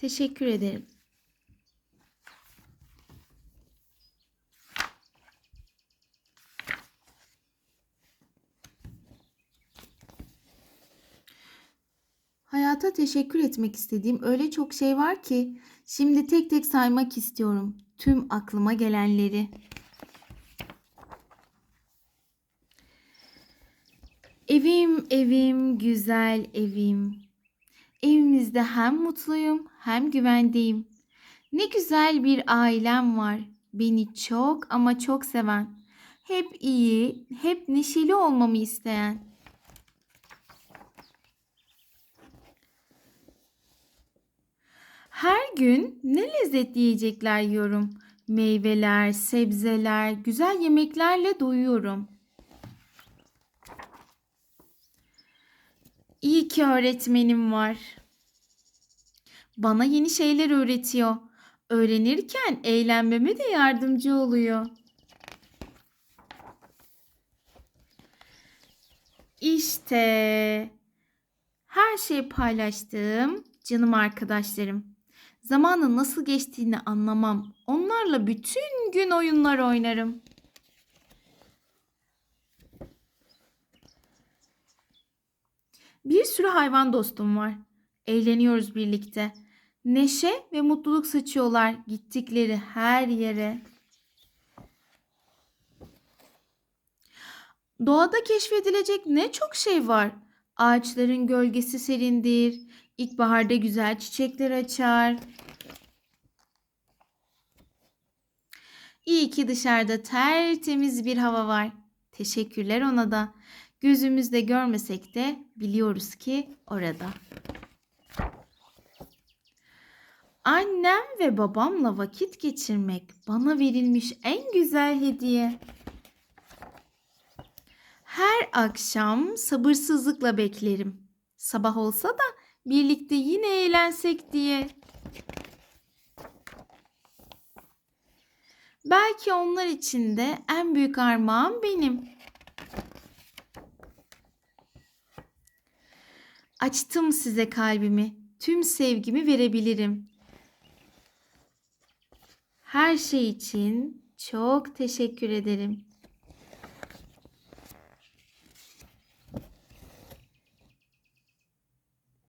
Teşekkür ederim. Hayata teşekkür etmek istediğim öyle çok şey var ki şimdi tek tek saymak istiyorum tüm aklıma gelenleri. Evim, evim, güzel evim. Evimizde hem mutluyum hem güvendeyim. Ne güzel bir ailem var. Beni çok ama çok seven. Hep iyi, hep neşeli olmamı isteyen. Her gün ne lezzetli yiyecekler yiyorum. Meyveler, sebzeler, güzel yemeklerle doyuyorum. İyi ki öğretmenim var. Bana yeni şeyler öğretiyor. Öğrenirken eğlenmeme de yardımcı oluyor. İşte her şeyi paylaştığım canım arkadaşlarım. Zamanın nasıl geçtiğini anlamam. Onlarla bütün gün oyunlar oynarım. Bir sürü hayvan dostum var. Eğleniyoruz birlikte. Neşe ve mutluluk saçıyorlar gittikleri her yere. Doğada keşfedilecek ne çok şey var. Ağaçların gölgesi serindir. İlkbaharda güzel çiçekler açar. İyi ki dışarıda tertemiz bir hava var. Teşekkürler ona da. Gözümüzde görmesek de biliyoruz ki orada. Annem ve babamla vakit geçirmek bana verilmiş en güzel hediye. Her akşam sabırsızlıkla beklerim. Sabah olsa da birlikte yine eğlensek diye. Belki onlar için de en büyük armağan benim. Açtım size kalbimi. Tüm sevgimi verebilirim. Her şey için çok teşekkür ederim.